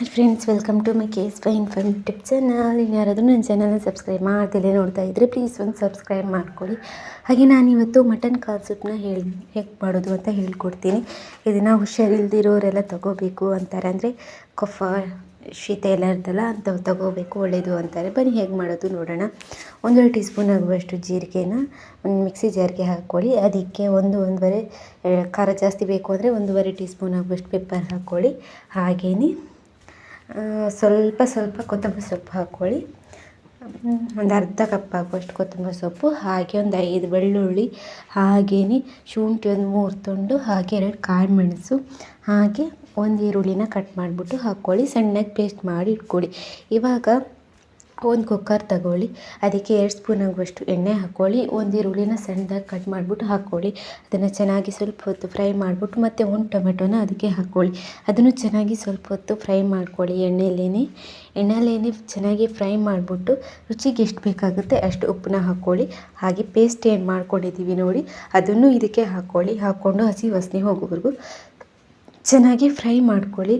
Hi friends welcome to my K S Y informative channel ಇನ್ನು ಯಾರಾದರೂ ನನ್ನ ಚಾನಲ್ನ ಸಬ್ಸ್ಕ್ರೈಬ್ ಮಾಡ್ತಿಲ್ಲ ನೋಡ್ತಾ ಇದ್ದರೆ ಪ್ಲೀಸ್ ಒಂದು ಸಬ್ಸ್ಕ್ರೈಬ್ ಮಾಡ್ಕೊಳ್ಳಿ. ಹಾಗೆ ನಾನಿವತ್ತು ಮಟನ್ ಕಾಲ್ ಸೂಪ್ನ ಹೇಳಿ ಹೇಗೆ ಮಾಡೋದು ಅಂತ ಹೇಳ್ಕೊಡ್ತೀನಿ. ಇದನ್ನು ಹುಷಾರಿಲ್ದಿರೋರೆಲ್ಲ ತಗೋಬೇಕು ಅಂತಾರೆ. ಅಂದರೆ ಕಫ ಶೀತ ಎಲ್ಲ ಇರ್ತಲ್ಲ ಅಂಥವು ತಗೋಬೇಕು ಒಳ್ಳೆಯದು ಅಂತಾರೆ. ಬನ್ನಿ ಹೇಗೆ ಮಾಡೋದು ನೋಡೋಣ. ಒಂದೂವರೆ ಟೀ ಸ್ಪೂನ್ ಆಗುವಷ್ಟು ಜೀರಿಗೆನ ಒಂದು ಮಿಕ್ಸಿ ಜಾರಿಗೆ ಹಾಕ್ಕೊಳ್ಳಿ. ಅದಕ್ಕೆ ಒಂದು ಒಂದೂವರೆ ಖಾರ ಜಾಸ್ತಿ ಬೇಕು ಅಂದರೆ ಒಂದೂವರೆ ಟೀ ಸ್ಪೂನ್ ಆಗುವಷ್ಟು ಪೆಪ್ಪರ್ ಹಾಕ್ಕೊಳ್ಳಿ. ಹಾಗೆಯೇ ಆ, ಸ್ವಲ್ಪ ಸ್ವಲ್ಪ ಕೊತ್ತಂಬರಿ ಸೊಪ್ಪು ಹಾಕ್ಕೊಳ್ಳಿ. ಒಂದು ಅರ್ಧ ಕಪ್ ಹಾಕುವಷ್ಟು ಕೊತ್ತಂಬರಿ ಸೊಪ್ಪು, ಹಾಗೆ ಒಂದು ಐದು ಬೆಳ್ಳುಳ್ಳಿ ಹಾಗೆಯೇ ಶುಂಠಿ ಒಂದು ಮೂರು ತುಂಡು, ಹಾಗೆ ಎರಡು ಕಾಳು ಮೆಣಸು ಹಾಗೆ ಒಂದು ಈರುಳ್ಳಿನ ಕಟ್ ಮಾಡಿಬಿಟ್ಟು ಹಾಕ್ಕೊಳ್ಳಿ. ಸಣ್ಣಗೆ ಪೇಸ್ಟ್ ಮಾಡಿ ಇಟ್ಕೊಳ್ಳಿ. ಇವಾಗ ಒಂದು ಕುಕ್ಕರ್ ತಗೊಳ್ಳಿ, ಅದಕ್ಕೆ ಎರಡು ಸ್ಪೂನ್ ಆಗುವಷ್ಟು ಎಣ್ಣೆ ಹಾಕ್ಕೊಳ್ಳಿ ಒಂದು ಈರುಳ್ಳಿನ ಸಣ್ಣದಾಗಿ ಕಟ್ ಮಾಡಿಬಿಟ್ಟು ಹಾಕ್ಕೊಳ್ಳಿ ಅದನ್ನು ಚೆನ್ನಾಗಿ ಸ್ವಲ್ಪ ಹೊತ್ತು ಫ್ರೈ ಮಾಡಿಬಿಟ್ಟು ಮತ್ತು ಒಂದು ಟೊಮೆಟೊನ ಅದಕ್ಕೆ ಹಾಕ್ಕೊಳ್ಳಿ ಅದನ್ನು ಚೆನ್ನಾಗಿ ಸ್ವಲ್ಪ ಹೊತ್ತು ಫ್ರೈ ಮಾಡ್ಕೊಳ್ಳಿ ಎಣ್ಣೆಲೇನೆ ಎಣ್ಣೆಲೇನೆ ಚೆನ್ನಾಗಿ ಫ್ರೈ ಮಾಡಿಬಿಟ್ಟು ರುಚಿಗೆ ಎಷ್ಟು ಬೇಕಾಗುತ್ತೆ ಅಷ್ಟು ಉಪ್ಪನ್ನ ಹಾಕ್ಕೊಳ್ಳಿ ಹಾಗೆ ಪೇಸ್ಟ್ ಏನು ಮಾಡ್ಕೊಂಡಿದ್ದೀವಿ ನೋಡಿ, ಅದನ್ನು ಇದಕ್ಕೆ ಹಾಕ್ಕೊಳ್ಳಿ ಹಾಕ್ಕೊಂಡು ಹಸಿ ವಾಸನೆ ಹೋಗೋವರೆಗೂ ಚೆನ್ನಾಗಿ ಫ್ರೈ ಮಾಡ್ಕೊಳ್ಳಿ.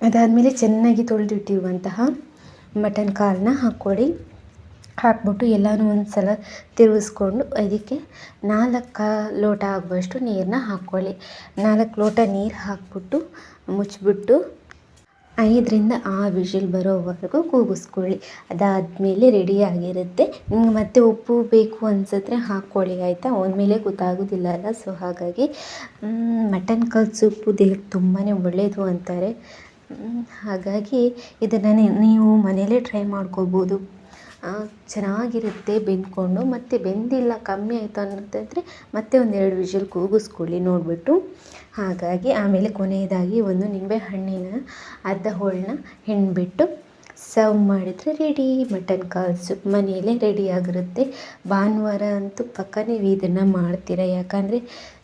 ಅದಾದಮೇಲೆ ಚೆನ್ನಾಗಿ ತೊಳೆದಿಟ್ಟಿರುವಂತಹ ಮಟನ್ ಕಾಲನ್ನ ಹಾಕ್ಕೊಳ್ಳಿ ಹಾಕ್ಬಿಟ್ಟು ಎಲ್ಲನೂ ಒಂದು ಸಲ ತಿರುಗಿಸ್ಕೊಂಡು ಅದಕ್ಕೆ ನಾಲ್ಕು ಲೋಟ ಆಗುವಷ್ಟು ನೀರನ್ನ ಹಾಕ್ಕೊಳ್ಳಿ. ನಾಲ್ಕು ಲೋಟ ನೀರು ಹಾಕ್ಬಿಟ್ಟು ಮುಚ್ಚಿಬಿಟ್ಟು ಐದರಿಂದ ಆ ವಿಷಲ್ ಬರೋವರೆಗೂ ಕೂಗಿಸ್ಕೊಳ್ಳಿ. ಅದಾದಮೇಲೆ ರೆಡಿಯಾಗಿರುತ್ತೆ ನಿಮ್ಗೆ ಮತ್ತೆ ಉಪ್ಪು ಬೇಕು ಅನ್ಸಿದ್ರೆ ಹಾಕ್ಕೊಳ್ಳಿ, ಆಯಿತಾ? ಒಂದ್ಮೇಲೆ ಗೊತ್ತಾಗೋದಿಲ್ಲ ಅಲ್ಲ? ಸೊ ಹಾಗಾಗಿ ಮಟನ್ ಕಲ್ ಸೂಪು ದೇಹಕ್ಕೆ ತುಂಬಾ ಒಳ್ಳೆಯದು ಅಂತಾರೆ. ಹಾಗಾಗಿ ಇದನ್ನು ನೀವು ಮನೆಯಲ್ಲೇ ಟ್ರೈ ಮಾಡ್ಕೋಬೋದು ಚೆನ್ನಾಗಿರುತ್ತೆ ಬೆಂದ್ಕೊಂಡು, ಮತ್ತು ಬೆಂದಿಲ್ಲ, ಕಮ್ಮಿ ಆಯಿತು ಅನ್ನೋದಾದರೆ ಮತ್ತೆ ಒಂದೆರಡು ವಿಷಲ್ ಕೂಗಿಸ್ಕೊಳ್ಳಿ ನೋಡಿಬಿಟ್ಟು. ಹಾಗಾಗಿ ಆಮೇಲೆ ಕೊನೆಯದಾಗಿ ಒಂದು ನಿಂಬೆ ಹಣ್ಣಿನ ಅರ್ಧ ಹೋಳನ್ನ ಹಿಂಡ್ಬಿಟ್ಟು ಸರ್ವ್ ಮಾಡಿದರೆ ರೆಡಿ ಮಟನ್ ಕಾಲ್ ಸೂಪ್ ಮನೆಯಲ್ಲೇ ರೆಡಿಯಾಗಿರುತ್ತೆ ಭಾನುವಾರ ಅಂತೂ ಪಕ್ಕ ನೀವು ಇದನ್ನು ಮಾಡ್ತೀರಾ? ಯಾಕಂದರೆ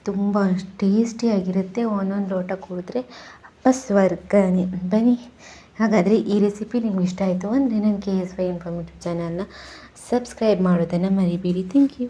ತುಂಬ ಟೇಸ್ಟಿಯಾಗಿರುತ್ತೆ ಒಂದೊಂದು ಲೋಟ ಕುಡಿದ್ರೆ ಅಪ್ಪ ಸ್ವರ್ಗನೇ ಬನ್ನಿ. ಹಾಗಾದರೆ ಈ ರೆಸಿಪಿ ನಿಮ್ಗೆ ಇಷ್ಟ ಆಯಿತು ಅಂದರೆ ನನ್ನ ಕೆ ಎಸ್ ವೈ ಇನ್ಫಾರ್ಮೇಟಿವ್ ಚಾನಲ್ನ ಸಬ್ಸ್ಕ್ರೈಬ್ ಮಾಡೋದನ್ನು ಮರಿಬೇಡಿ. Thank you